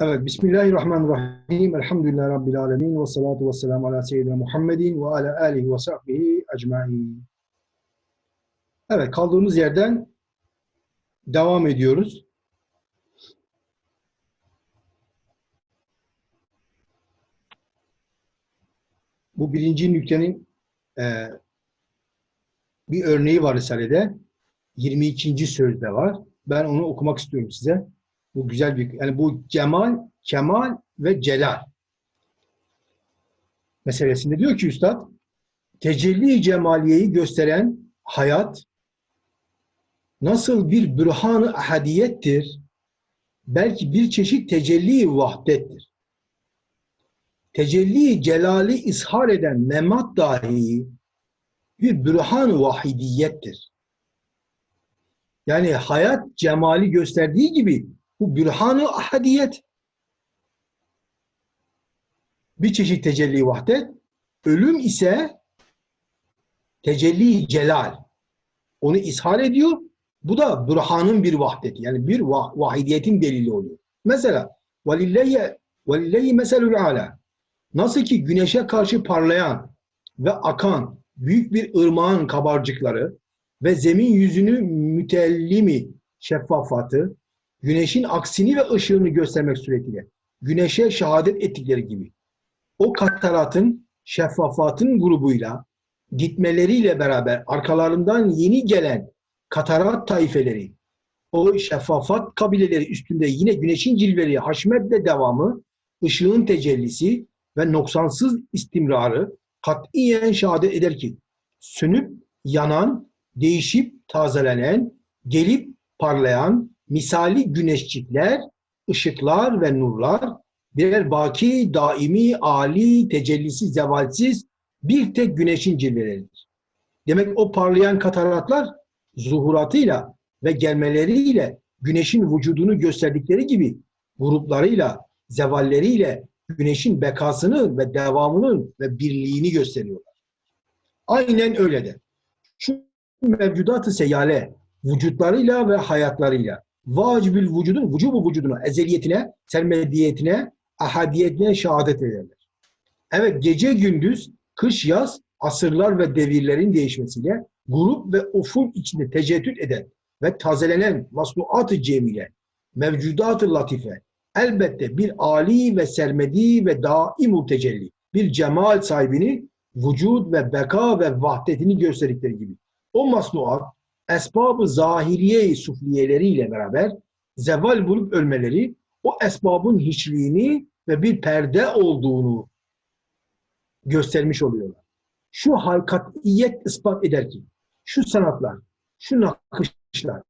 Evet, Bismillahirrahmanirrahim. Elhamdülillahi Rabbil alemin. Ve salatu ve selamu ala seyyidina Muhammedin ve ala alihi ve sahbihi ecmain. Evet, kaldığımız yerden devam ediyoruz. Bu birinci nüktenin e, bir örneği var Risale'de. 22. sözde var. Ben onu okumak istiyorum size. Bu güzel bir, yani bu cemal, kemal ve celal meselesinde diyor ki üstad, tecelli cemaliyeyi gösteren hayat nasıl bir bürhan-ı ahadiyettir, belki bir çeşit tecelli vahdettir. Tecelli celali ishar eden memat dahi bir bürhan-ı vahidiyettir. Yani hayat cemali gösterdiği gibi bu bürhan-ı ahadiyet. Bir çeşit tecelli vahdet. Ölüm ise tecelli celal. Onu ishar ediyor. Bu da bürhanın bir vahdeti. Yani bir vah vahidiyetin delili oluyor. Mesela velillahi velillahi meselul ala. Nasıl ki güneşe karşı parlayan ve akan büyük bir ırmağın kabarcıkları ve zemin yüzünü mütellimi şeffafatı güneşin aksini ve ışığını göstermek suretiyle. Güneşe şehadet ettikleri gibi. O kataratın şeffafatın grubuyla gitmeleriyle beraber arkalarından yeni gelen katarat taifeleri o şeffafat kabileleri üstünde yine güneşin cilveleri haşmetle devamı ışığın tecellisi ve noksansız istimrarı katiyen şehadet eder ki sönüp yanan, değişip tazelenen, gelip parlayan, misali güneşçikler, ışıklar ve nurlar birer baki, daimi, ali, tecellisi, zevalsiz bir tek güneşin cilveleridir. Demek o parlayan kataratlar zuhuratıyla ve gelmeleriyle güneşin vücudunu gösterdikleri gibi gruplarıyla, zevalleriyle güneşin bekasını ve devamının ve birliğini gösteriyorlar. Aynen öyle de. Şu mevcudat-ı seyale vücutlarıyla ve hayatlarıyla vacibül vücudun, vücubu vücuduna, ezeliyetine, sermediyetine, ahadiyetine şehadet ederler. Evet gece gündüz, kış yaz, asırlar ve devirlerin değişmesiyle grup ve ufuk içinde teceddüt eden ve tazelenen masnuat-ı cemile, mevcudat-ı latife, elbette bir ali ve sermedi ve daim tecelli, bir cemal sahibini vücud ve beka ve vahdetini gösterdikleri gibi. O masnuat esbab-ı zahiriye sufliyeleriyle beraber zeval bulup ölmeleri o esbabın hiçliğini ve bir perde olduğunu göstermiş oluyorlar. Şu hakikatiyet ispat eder ki şu sanatlar, şu nakışlar,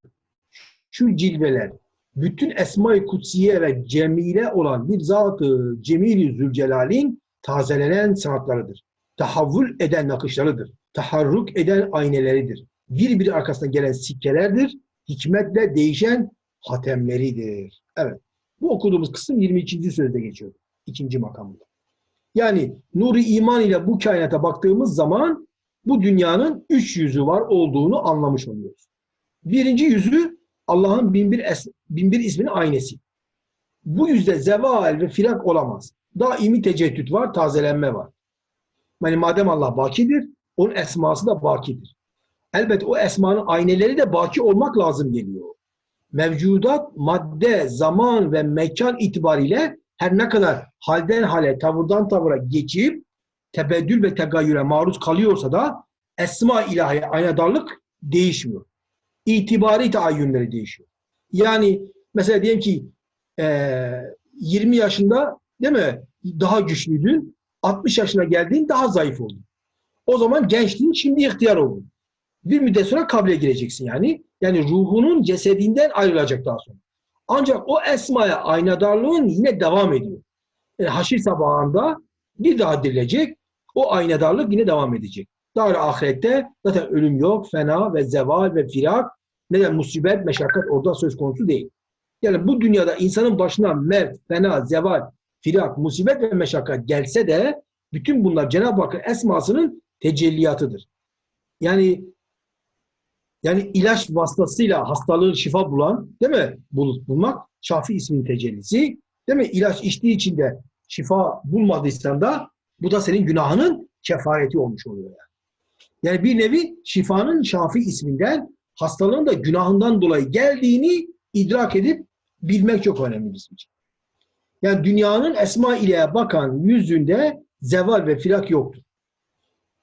şu cilveler, bütün Esma-i Kutsiye ve Cemile olan bir zat-ı Cemil-i Zülcelal'in tazelenen sanatlarıdır. Tahavvül eden nakışlarıdır. Taharruk eden ayneleridir. Bir bir arkasına gelen sikkelerdir. Hikmetle değişen hatemleridir. Evet. Bu okuduğumuz kısım 22. sözde geçiyor. ikinci makamında. Yani nuri iman ile bu kainata baktığımız zaman bu dünyanın üç yüzü var olduğunu anlamış oluyoruz. Birinci yüzü Allah'ın binbir, es, binbir isminin aynesi. Bu yüzde zeval ve firak olamaz. Daimi teceddüt var, tazelenme var. Yani madem Allah bakidir, onun esması da bakidir. Elbette o esmanın ayneleri de baki olmak lazım geliyor. Mevcudat, madde, zaman ve mekan itibariyle her ne kadar halden hale, tavırdan tavıra geçip tebeddül ve tegayyüre maruz kalıyorsa da esma ilahi aynadarlık değişmiyor. İtibari taayyünleri değişiyor. Yani mesela diyelim ki e, 20 yaşında değil mi daha güçlüydün, 60 yaşına geldiğin daha zayıf oldun. O zaman gençliğin şimdi ihtiyar oldun. Bir müddet sonra kabre gireceksin yani. Yani ruhunun cesedinden ayrılacak daha sonra. Ancak o esmaya aynadarlığın yine devam ediyor. Yani haşir sabahında bir daha dirilecek. O aynadarlık yine devam edecek. Daha ahirette zaten ölüm yok, fena ve zeval ve firak ne de musibet, meşakkat orada söz konusu değil. Yani bu dünyada insanın başına mevt, fena, zeval, firak, musibet ve meşakkat gelse de bütün bunlar Cenab-ı Hakk'ın esmasının tecelliyatıdır. Yani yani ilaç vasıtasıyla hastalığı şifa bulan, değil mi? Bul, bulmak Şafi isminin tecellisi. Değil mi? İlaç içtiği için de şifa bulmadıysan da bu da senin günahının kefareti olmuş oluyor yani. Yani bir nevi şifanın Şafi isminden hastalığın da günahından dolayı geldiğini idrak edip bilmek çok önemli bizim için. Yani dünyanın esma ile bakan yüzünde zeval ve filak yoktur.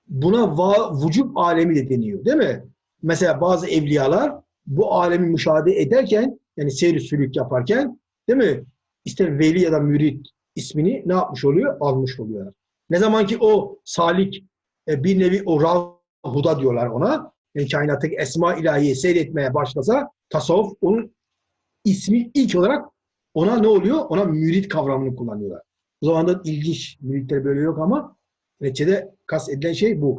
Buna va, vücut alemi de deniyor değil mi? Mesela bazı evliyalar bu alemi müşahede ederken yani seyri sülük yaparken değil mi? İster veli ya da mürit ismini ne yapmış oluyor? Almış oluyor. Ne zaman ki o salik e, bir nevi o rahuda diyorlar ona. Yani kainattaki esma ilahiyi seyretmeye başlasa tasavvuf onun ismi ilk olarak ona ne oluyor? Ona mürit kavramını kullanıyorlar. O zaman da ilginç. Müritler böyle yok ama neticede kas edilen şey bu.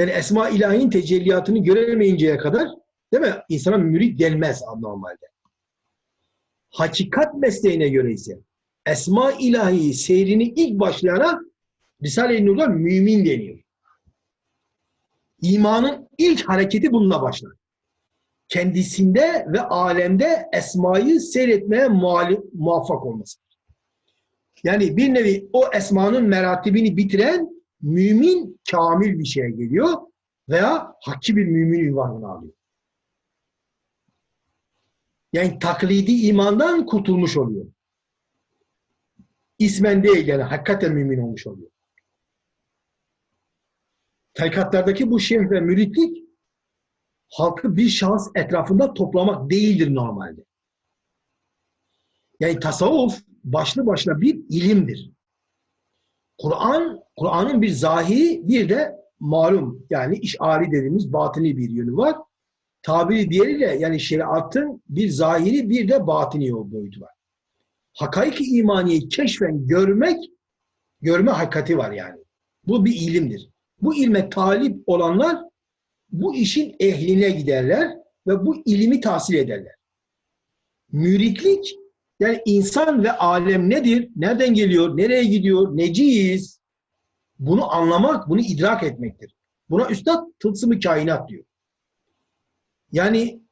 Yani esma ilahinin tecelliyatını göremeyinceye kadar değil mi? İnsana mürit denmez normalde. Hakikat mesleğine göre ise esma ilahi seyrini ilk başlayana Risale-i Nur'da mümin deniyor. İmanın ilk hareketi bununla başlar. Kendisinde ve alemde esmayı seyretmeye muvaffak olması. Yani bir nevi o esmanın meratibini bitiren mümin kamil bir şeye geliyor veya hakki bir mümin ünvanını alıyor. Yani taklidi imandan kurtulmuş oluyor. İsmen değil yani hakikaten mümin olmuş oluyor. Tarikatlardaki bu şeyh ve müritlik halkı bir şahıs etrafında toplamak değildir normalde. Yani tasavvuf başlı başına bir ilimdir. Kur'an, Kur'an'ın bir zahiri bir de malum yani işari dediğimiz batini bir yönü var. Tabiri diğeriyle yani şeriatın bir zahiri bir de batini boyutu var. Hakaik-i imaniyeyi keşfen görmek, görme hakikati var yani. Bu bir ilimdir. Bu ilme talip olanlar bu işin ehline giderler ve bu ilimi tahsil ederler. Müritlik yani insan ve alem nedir? Nereden geliyor? Nereye gidiyor? Neciyiz? Bunu anlamak, bunu idrak etmektir. Buna üstad tılsımı kainat diyor. Yani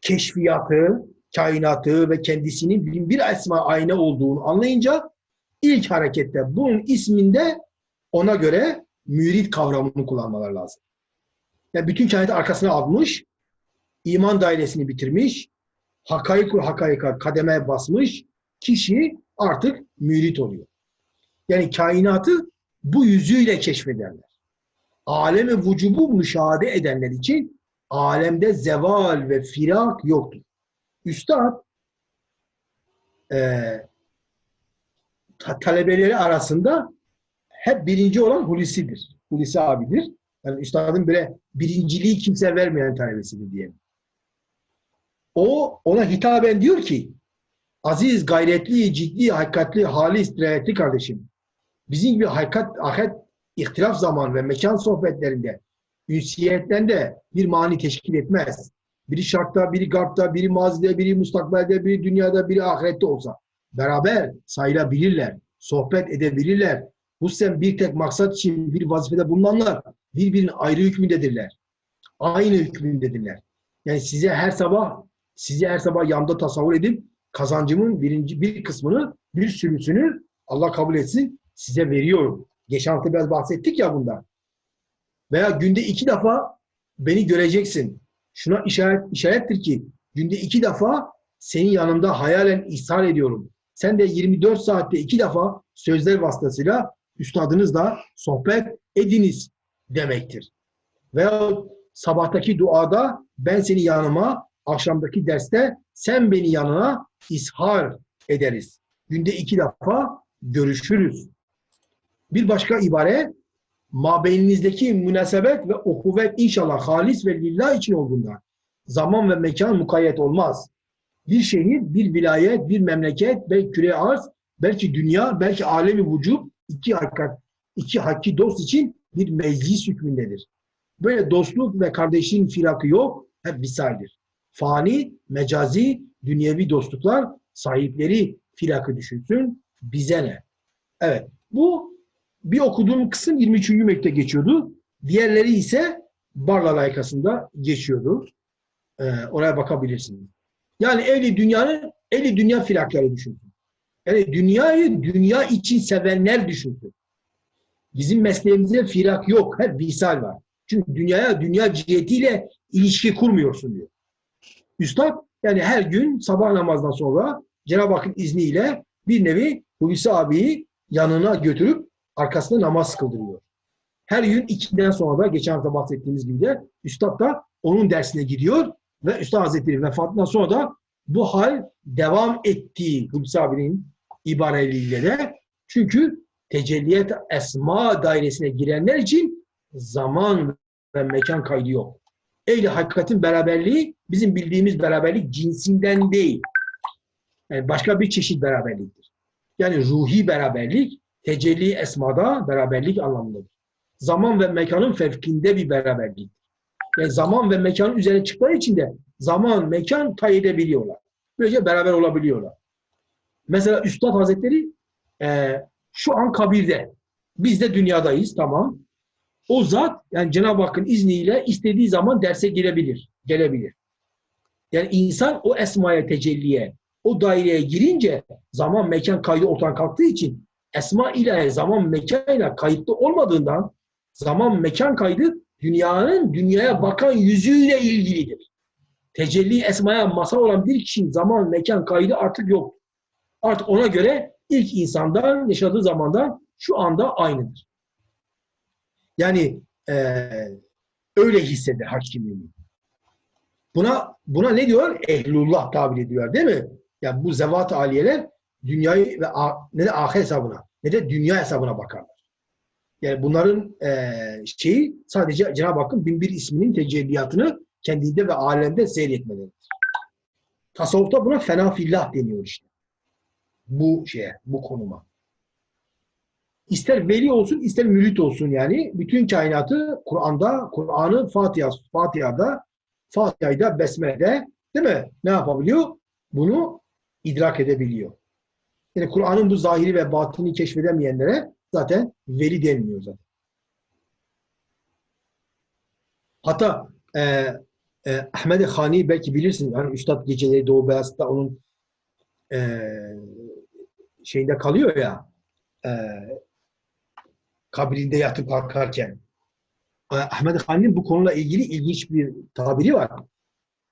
keşfiyatı, kainatı ve kendisinin bin bir esma ayna olduğunu anlayınca ilk harekette bunun isminde ona göre mürit kavramını kullanmalar lazım. Yani bütün kainatı arkasına almış, iman dairesini bitirmiş, hakaikul hakaika kademe basmış kişi artık mürit oluyor. Yani kainatı bu yüzüyle keşfedenler. Alemi vücubu müşahede edenler için alemde zeval ve firak yoktur. Üstad e, talebeleri arasında hep birinci olan Hulusi'dir. Hulusi abidir. Yani üstadın böyle birinciliği kimse vermeyen talebesidir diyelim. O ona hitaben diyor ki aziz, gayretli, ciddi, hakikatli, halis, dirayetli kardeşim. Bizim gibi hakikat, ahet, ihtilaf zaman ve mekan sohbetlerinde ünsiyetlerinde bir mani teşkil etmez. Biri şarkta, biri garpta, biri mazide, biri mustakbelde, biri dünyada, biri ahirette olsa beraber sayılabilirler, sohbet edebilirler. Hususen bir tek maksat için bir vazifede bulunanlar birbirinin ayrı hükmündedirler. Aynı hükmündedirler. Yani size her sabah sizi her sabah yanda tasavvur edip kazancımın birinci bir kısmını, bir sürüsünü Allah kabul etsin size veriyorum. Geçen hafta biraz bahsettik ya bundan. Veya günde iki defa beni göreceksin. Şuna işaret, işarettir ki günde iki defa senin yanında hayalen ishal ediyorum. Sen de 24 saatte iki defa sözler vasıtasıyla üstadınızla sohbet ediniz demektir. Veya sabahtaki duada ben seni yanıma akşamdaki derste sen beni yanına ishar ederiz. Günde iki defa görüşürüz. Bir başka ibare mabeyninizdeki münasebet ve ukuvvet inşallah halis ve lillah için olduğunda zaman ve mekan mukayyet olmaz. Bir şehir, bir vilayet, bir memleket, belki küre arz, belki dünya, belki alemi vücub iki hakikat, iki hakki dost için bir meclis hükmündedir. Böyle dostluk ve kardeşliğin firakı yok, hep visaldir fani, mecazi, dünyevi dostluklar sahipleri filakı düşünsün. Bize ne? Evet. Bu bir okuduğum kısım 23. mekte geçiyordu. Diğerleri ise Barla layıkasında geçiyordu. Ee, oraya bakabilirsiniz. Yani evli dünyanın Eli dünya filakları düşünsün. Yani dünyayı dünya için sevenler düşünsün. Bizim mesleğimizde firak yok. Hep visal var. Çünkü dünyaya dünya cihetiyle ilişki kurmuyorsun diyor. Üstad yani her gün sabah namazdan sonra Cenab-ı Hakk'ın izniyle bir nevi Hulusi abiyi yanına götürüp arkasında namaz kıldırıyor. Her gün ikiden sonra da geçen hafta bahsettiğimiz gibi de Üstad da onun dersine gidiyor ve Üstad Hazretleri vefatından sonra da bu hal devam ettiği Hulusi abinin ibareleriyle de çünkü tecelliyet esma dairesine girenler için zaman ve mekan kaydı yok. Ehli hakikatin beraberliği bizim bildiğimiz beraberlik cinsinden değil. Yani başka bir çeşit beraberliktir. Yani ruhi beraberlik tecelli esmada beraberlik anlamındadır. Zaman ve mekanın fevkinde bir beraberlik. Yani zaman ve mekanın üzerine çıktıkları için de zaman, mekan tay edebiliyorlar. Böylece beraber olabiliyorlar. Mesela Üstad Hazretleri e, şu an kabirde. Biz de dünyadayız tamam. O zat yani Cenab-ı Hakk'ın izniyle istediği zaman derse girebilir, gelebilir. Yani insan o esmaya tecelliye, o daireye girince zaman mekan kaydı ortadan kalktığı için esma ile zaman mekanla kayıtlı olmadığından zaman mekan kaydı dünyanın dünyaya bakan yüzüyle ilgilidir. Tecelli esmaya masa olan bir kişinin zaman mekan kaydı artık yok. Artık ona göre ilk insandan yaşadığı zamandan şu anda aynıdır. Yani e, öyle hisseder hakimliğini. Buna buna ne diyor? Ehlullah tabir ediyor değil mi? Yani bu zevat aliyeler dünyayı ve ne de ahiret hesabına ne de dünya hesabına bakarlar. Yani bunların e, şeyi sadece Cenab-ı Hakk'ın binbir isminin tecelliyatını kendinde ve alemde seyretmeleridir. Tasavvufta buna fena fillah deniyor işte. Bu şeye, bu konuma. İster veli olsun, ister mürit olsun yani. Bütün kainatı Kur'an'da, Kur'an'ı Fatiha, Fatiha'da, Fatiha'da, Besmele'de değil mi? Ne yapabiliyor? Bunu idrak edebiliyor. Yani Kur'an'ın bu zahiri ve batını keşfedemeyenlere zaten veli denmiyor zaten. Hatta e, e, Ahmet Hani belki bilirsin. Yani Üstad Geceleri Doğu Beyazıt'ta onun e, şeyinde kalıyor ya e, kabrinde yatıp kalkarken e, Ahmet Hani'nin bu konuyla ilgili ilginç bir tabiri var.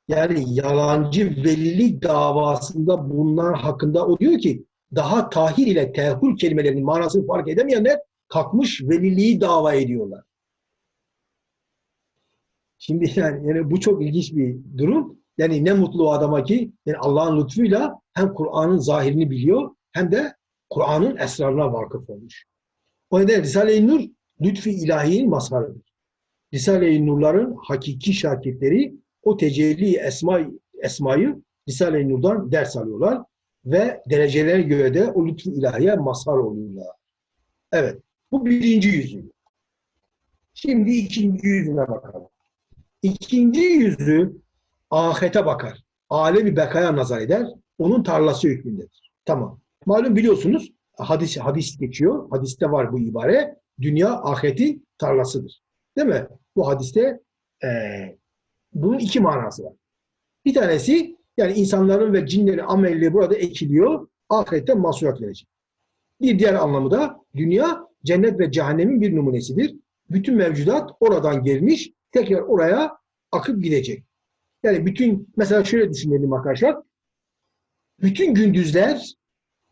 Yani yalancı velilik davasında bunlar hakkında o diyor ki daha tahir ile tehur kelimelerinin manasını fark edemeyenler kalkmış veliliği dava ediyorlar. Şimdi yani, yani bu çok ilginç bir durum. Yani ne mutlu o adama ki yani Allah'ın lütfuyla hem Kur'an'ın zahirini biliyor hem de Kur'an'ın esrarına vakıf olmuş. O nedenle Risale-i Nur lütfi ilahinin mazharıdır. Risale-i Nur'ların hakiki şakirtleri o tecelli esma, esmayı Risale-i Nur'dan ders alıyorlar ve derecelere göre de o lütfu ilahiye mazhar oluyorlar. Evet. Bu birinci yüzü. Şimdi ikinci yüzüne bakalım. İkinci yüzü ahete bakar. Alemi bekaya nazar eder. Onun tarlası hükmündedir. Tamam. Malum biliyorsunuz hadis hadis geçiyor. Hadiste var bu ibare. Dünya ahiretin tarlasıdır. Değil mi? Bu hadiste e, bunun iki manası var. Bir tanesi yani insanların ve cinlerin amelleri burada ekiliyor. Ahirette masurat verecek. Bir diğer anlamı da dünya cennet ve cehennemin bir numunesidir. Bütün mevcudat oradan gelmiş, tekrar oraya akıp gidecek. Yani bütün, mesela şöyle düşünelim arkadaşlar. Bütün gündüzler,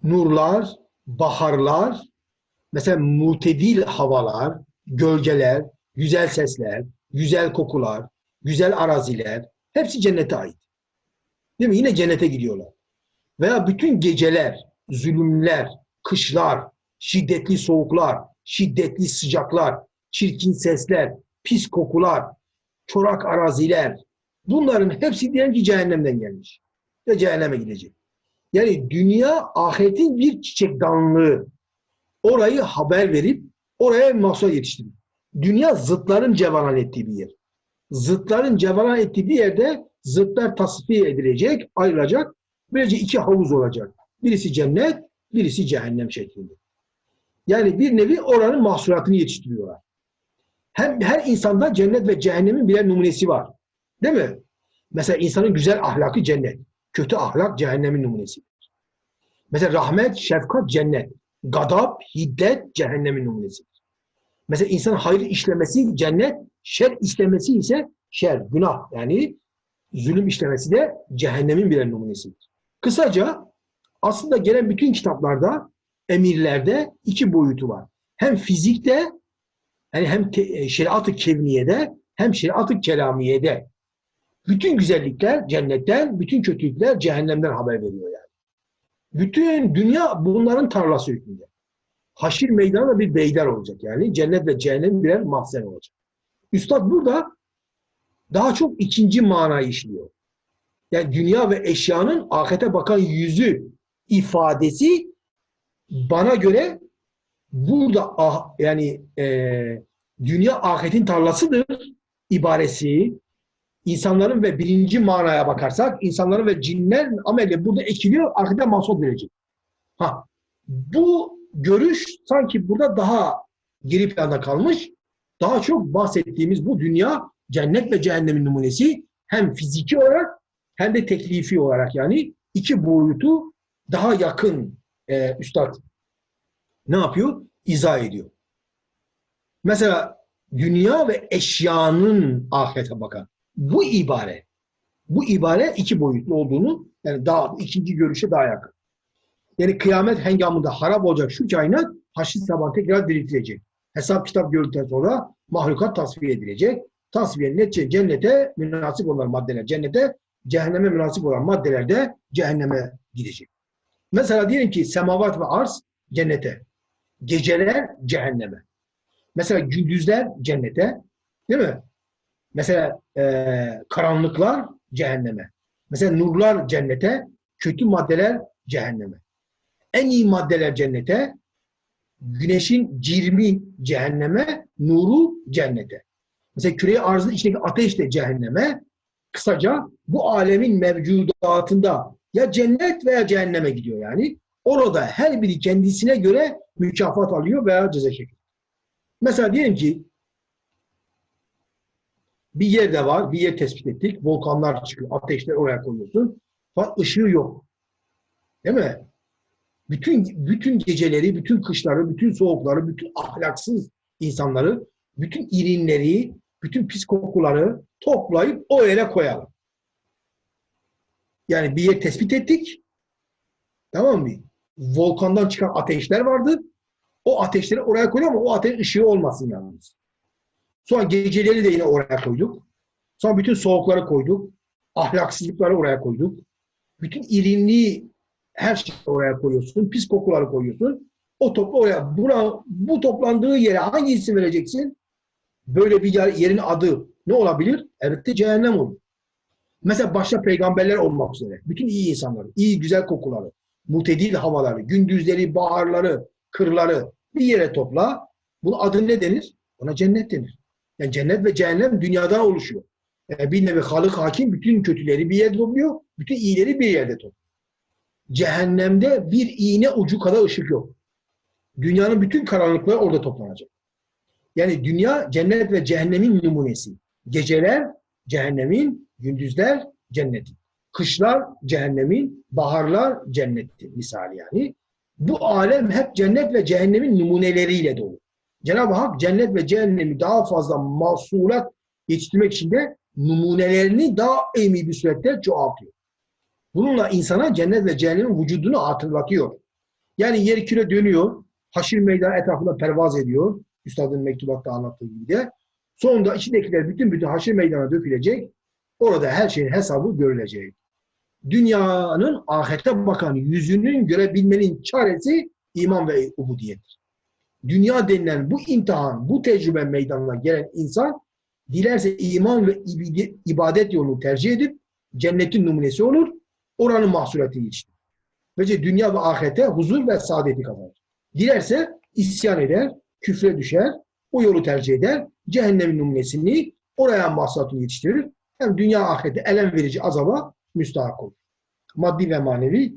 nurlar, baharlar, mesela mutedil havalar, gölgeler, güzel sesler, güzel kokular, güzel araziler, hepsi cennete ait. Değil mi? Yine cennete gidiyorlar. Veya bütün geceler, zulümler, kışlar, şiddetli soğuklar, şiddetli sıcaklar, çirkin sesler, pis kokular, çorak araziler. Bunların hepsi diyelim ki cehennemden gelmiş. Ve cehenneme gidecek. Yani dünya ahiretin bir çiçek danlığı. Orayı haber verip oraya mahsul yetiştirir. Dünya zıtların cevalan ettiği bir yer. Zıtların cevalan ettiği bir yerde zıtlar tasfiye edilecek, ayrılacak. Böylece iki havuz olacak. Birisi cennet, birisi cehennem şeklinde. Yani bir nevi oranın mahsulatını yetiştiriyorlar. Hem her insanda cennet ve cehennemin birer numunesi var. Değil mi? Mesela insanın güzel ahlakı cennet. kötü ahlak cehennemin numunesidir. Mesela rahmet, şefkat cennet. Gadap, hiddet cehennemin numunesidir. Mesela insan hayır işlemesi cennet, şer işlemesi ise şer, günah. Yani zulüm işlemesi de cehennemin birer numunesidir. Kısaca aslında gelen bütün kitaplarda, emirlerde iki boyutu var. Hem fizikte, yani hem te- şeriat-ı kevniyede, hem şeriat-ı kelamiyede. Bütün güzellikler cennetten, bütün kötülükler cehennemden haber veriyor yani. Bütün dünya bunların tarlası hükmünde. Haşir meydanı da bir beyler olacak yani. Cennet ve cehennem birer mahzen olacak. Üstad burada daha çok ikinci manayı işliyor. Yani dünya ve eşyanın ahirete bakan yüzü ifadesi bana göre burada ah, yani e, dünya ahiretin tarlasıdır ibaresi insanların ve birinci manaya bakarsak insanların ve cinlerin ameli burada ekiliyor ahirete mahsul verecek. Ha, bu görüş sanki burada daha geri planda kalmış. Daha çok bahsettiğimiz bu dünya cennet ve cehennemin numunesi hem fiziki olarak hem de teklifi olarak yani iki boyutu daha yakın e, üstad ne yapıyor? İzah ediyor. Mesela dünya ve eşyanın ahirete bakan bu ibare bu ibare iki boyutlu olduğunu yani daha ikinci görüşe daha yakın. Yani kıyamet hengamında harap olacak şu kainat haşir sabah tekrar diriltilecek. Hesap kitap gördükten sonra mahlukat tasfiye edilecek. Tasfiye netice cennete münasip olan maddeler cennete, cehenneme münasip olan maddeler de cehenneme gidecek. Mesela diyelim ki semavat ve arz cennete, geceler cehenneme. Mesela gündüzler cennete, değil mi? Mesela e, karanlıklar cehenneme. Mesela nurlar cennete, kötü maddeler cehenneme. En iyi maddeler cennete, güneşin cirmi cehenneme, nuru cennete. Mesela küre arzın içindeki ateş de cehenneme. Kısaca bu alemin mevcudatında ya cennet veya cehenneme gidiyor yani. Orada her biri kendisine göre mükafat alıyor veya ceza çekiyor. Mesela diyelim ki bir yerde var, bir yer tespit ettik. Volkanlar çıkıyor, ateşler oraya koyuyorsun. Fakat ışığı yok. Değil mi? Bütün bütün geceleri, bütün kışları, bütün soğukları, bütün ahlaksız insanları, bütün irinleri, bütün pis kokuları toplayıp o yere koyalım. Yani bir yer tespit ettik. Tamam mı? Volkandan çıkan ateşler vardı. O ateşleri oraya koyuyor ama o ateş ışığı olmasın yalnız. Sonra geceleri de yine oraya koyduk. Sonra bütün soğukları koyduk. Ahlaksızlıkları oraya koyduk. Bütün irinliği her şeyi oraya koyuyorsun. Pis kokuları koyuyorsun. O toplu oraya. Buna, bu toplandığı yere hangi isim vereceksin? Böyle bir yer, yerin adı ne olabilir? Elbette cehennem olur. Mesela başta peygamberler olmak üzere. Bütün iyi insanları, iyi güzel kokuları, mutedil havaları, gündüzleri, baharları, kırları bir yere topla. Bunun adı ne denir? Ona cennet denir. Yani cennet ve cehennem dünyadan oluşuyor. Yani bir nevi Halık Hakim bütün kötüleri bir yerde topluyor, bütün iyileri bir yerde topluyor. Cehennemde bir iğne ucu kadar ışık yok. Dünyanın bütün karanlıkları orada toplanacak. Yani dünya cennet ve cehennemin numunesi. Geceler cehennemin, gündüzler cennetin. Kışlar cehennemin, baharlar cennetin misali yani. Bu alem hep cennet ve cehennemin numuneleriyle dolu. Cenab-ı Hak cennet ve cehennemi daha fazla masulat yetiştirmek için de numunelerini daha emi bir surette çoğaltıyor. Bununla insana cennet ve cehennemin vücudunu hatırlatıyor. Yani yer küre dönüyor, haşir meydan etrafında pervaz ediyor. Üstadın mektubatta anlattığı gibi de. Sonunda içindekiler bütün bütün haşir meydana dökülecek. Orada her şeyin hesabı görülecek. Dünyanın ahirete bakan yüzünün görebilmenin çaresi iman ve ubudiyettir. Dünya denilen bu imtihan, bu tecrübe meydanına gelen insan dilerse iman ve ibadet yolunu tercih edip cennetin numunesi olur, oranın mahsulatı yetiştirir. Böylece dünya ve ahirete huzur ve saadeti kazanır. Dilerse isyan eder, küfre düşer, o yolu tercih eder, cehennemin numunesini oraya mahsulatını yetiştirir. Hem dünya ahirete elem verici azaba müstahak olur. Maddi ve manevi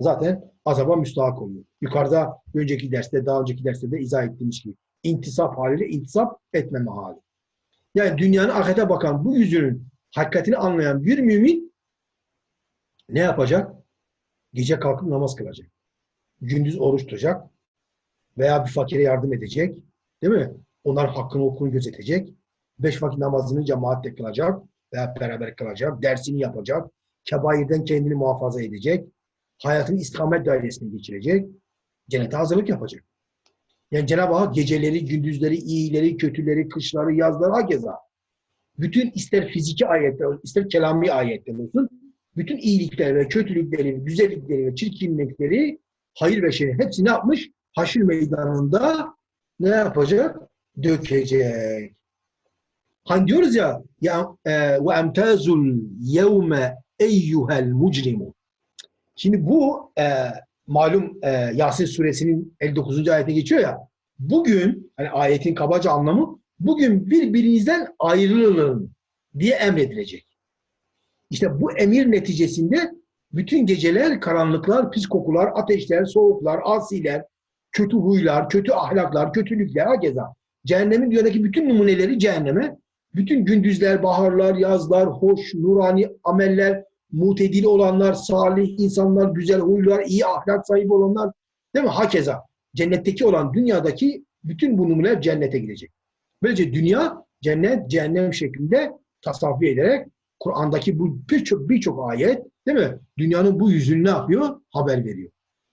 zaten azaba müstahak oluyor. Yukarıda önceki derste, daha önceki derste de izah ettiğimiz gibi intisap haliyle intisap etmeme hali. Yani dünyanın ahirete bakan bu yüzünün hakikatini anlayan bir mümin Ne yapacak? Gece kalkıp namaz kılacak. Gündüz oruç tutacak. Veya bir fakire yardım edecek. Değil mi? Onlar hakkını okunu gözetecek. Beş vakit namazını cemaatle kılacak. Veya beraber kılacak. Dersini yapacak. Kebairden kendini muhafaza edecek. Hayatın istikamet dairesine geçirecek. Cennete hazırlık yapacak. Yani Cenab-ı Hak geceleri, gündüzleri, iyileri, kötüleri, kışları, yazları hakeza. Bütün ister fiziki ayetler, ister kelami ayetler olsun, bütün iyilikler ve kötülükleri, güzellikleri ve çirkinlikleri, hayır ve şer hepsi ne yapmış? Haşir meydanında ne yapacak? Dökecek. Hani diyoruz ya e, ve emtazul yevme eyyuhel mucrimu. Şimdi bu e, malum e, Yasin suresinin 59. ayetine geçiyor ya. Bugün hani ayetin kabaca anlamı bugün birbirinizden ayrılın diye emredilecek. İşte bu emir neticesinde bütün geceler, karanlıklar, pis kokular, ateşler, soğuklar, asiler, kötü huylar, kötü ahlaklar, kötülükler, hakeza. Cehennemin dünyadaki bütün numuneleri cehenneme, bütün gündüzler, baharlar, yazlar, hoş, nurani ameller, mutedil olanlar, salih insanlar, güzel huylar, iyi ahlak sahibi olanlar, değil mi? Hakeza. Cennetteki olan dünyadaki bütün bu numuneler cennete gidecek. Böylece dünya cennet, cehennem şeklinde tasavvur ederek Kur'an'daki bu birçok birçok ayet değil mi? Dünyanın bu yüzünü ne yapıyor? Haber veriyor.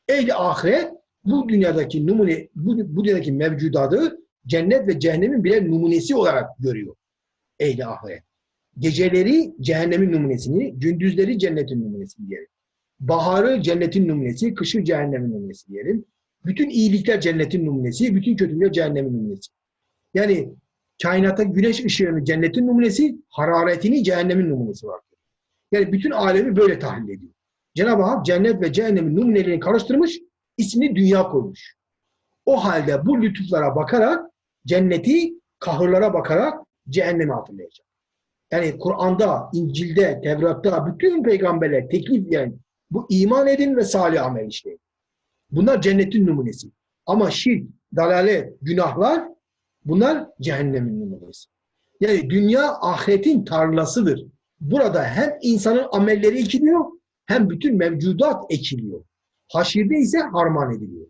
Ehli ahiret bu dünyadaki numune, bu, bu dünyadaki mevcudatı cennet ve cehennemin birer numunesi olarak görüyor. Ehli ahiret. Geceleri cehennemin numunesini, gündüzleri cennetin numunesini diyelim. Baharı cennetin numunesi, kışı cehennemin numunesi diyelim. Bütün iyilikler cennetin numunesi, bütün kötülükler cehennemin numunesi. Yani kainata güneş ışığını cennetin numunesi, hararetini cehennemin numunesi var. Yani bütün alemi böyle tahlil ediyor. Cenab-ı Hak cennet ve cehennemin numunelerini karıştırmış, ismini dünya koymuş. O halde bu lütuflara bakarak cenneti kahırlara bakarak cehennemi hatırlayacak. Yani Kur'an'da, İncil'de, Tevrat'ta bütün peygamberler teklif eden bu iman edin ve salih amel işleyin. Bunlar cennetin numunesi. Ama şirk, dalalet, günahlar bunlar cehennemin numunesi. Yani dünya ahiretin tarlasıdır. Burada hem insanın amelleri ekiliyor hem bütün mevcudat ekiliyor. Haşirde ise harman ediliyor.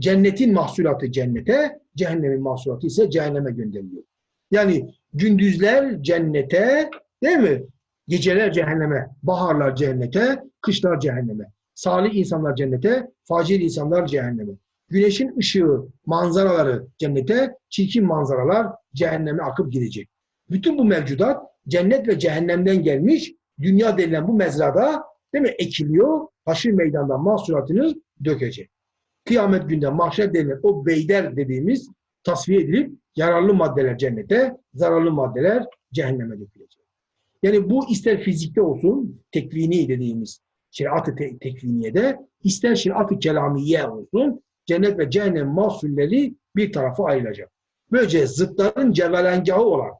Cennetin mahsulatı cennete, cehennemin mahsulatı ise cehenneme gönderiliyor. Yani gündüzler cennete, değil mi? Geceler cehenneme, baharlar cennete, kışlar cehenneme. Salih insanlar cennete, facir insanlar cehenneme. Güneşin ışığı, manzaraları cennete, çirkin manzaralar cehenneme akıp gidecek. Bütün bu mevcudat cennet ve cehennemden gelmiş, dünya denilen bu mezrada değil mi? ekiliyor, haşir meydandan mahsulatını dökecek. Kıyamet günde mahşer denilen o beyder dediğimiz tasfiye edilip yararlı maddeler cennete, zararlı maddeler cehenneme dökülecek. Yani bu ister fizikte olsun, tekvini dediğimiz şeriat-ı te- tekviniyede, ister şeriat-ı kelamiye olsun, cennet ve cehennem mahsulleri bir tarafa ayrılacak. Böylece zıtların cevelengahı olan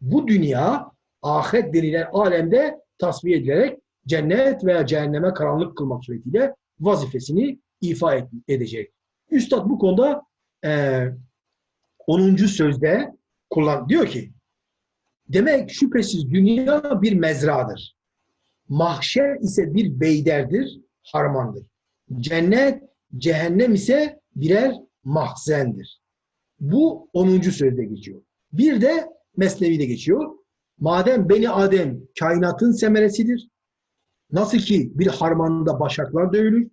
bu dünya, ahiret denilen alemde tasfiye edilerek cennet veya cehenneme karanlık kılmak suretiyle vazifesini ifa et- edecek. Üstad bu konuda eee 10. sözde kullan diyor ki demek şüphesiz dünya bir mezradır. Mahşer ise bir beyderdir, harmandır. Cennet, cehennem ise birer mahzendir. Bu 10. sözde geçiyor. Bir de Mesnevi'de geçiyor. Madem Beni Adem kainatın semeresidir. Nasıl ki bir harmanda başaklar dövülür,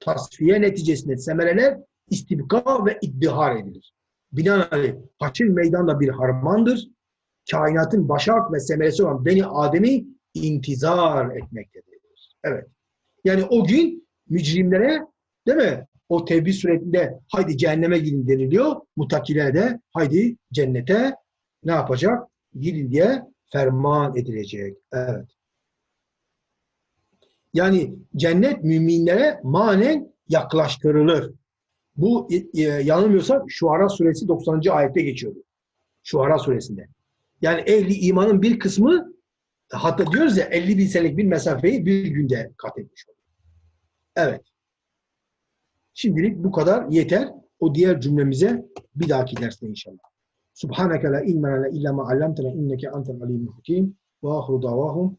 tasfiye neticesinde semereler istibka ve iddihar edilir. Binaenaleyh haçin meydanda bir harmandır. Kainatın başak ve semeresi olan Beni Adem'i intizar etmektedir. Evet. Yani o gün mücrimlere değil mi? O tevbih suretinde haydi cehenneme gidin deniliyor. Mutakilere de haydi cennete ne yapacak? Gidin diye ferman edilecek. Evet. Yani cennet müminlere manen yaklaştırılır. Bu e, yanılmıyorsam Şuara suresi 90. ayette geçiyordu. Şuara suresinde. Yani ehli imanın bir kısmı hatta diyoruz ya 50 bin senelik bir mesafeyi bir günde kat etmiş oluyor. Evet. Şimdilik bu kadar yeter. O diğer cümlemize bir dahaki derste inşallah. Subhaneke la ilme lana illa ma allamtena inneke entel alimul hakim ve ahru davahum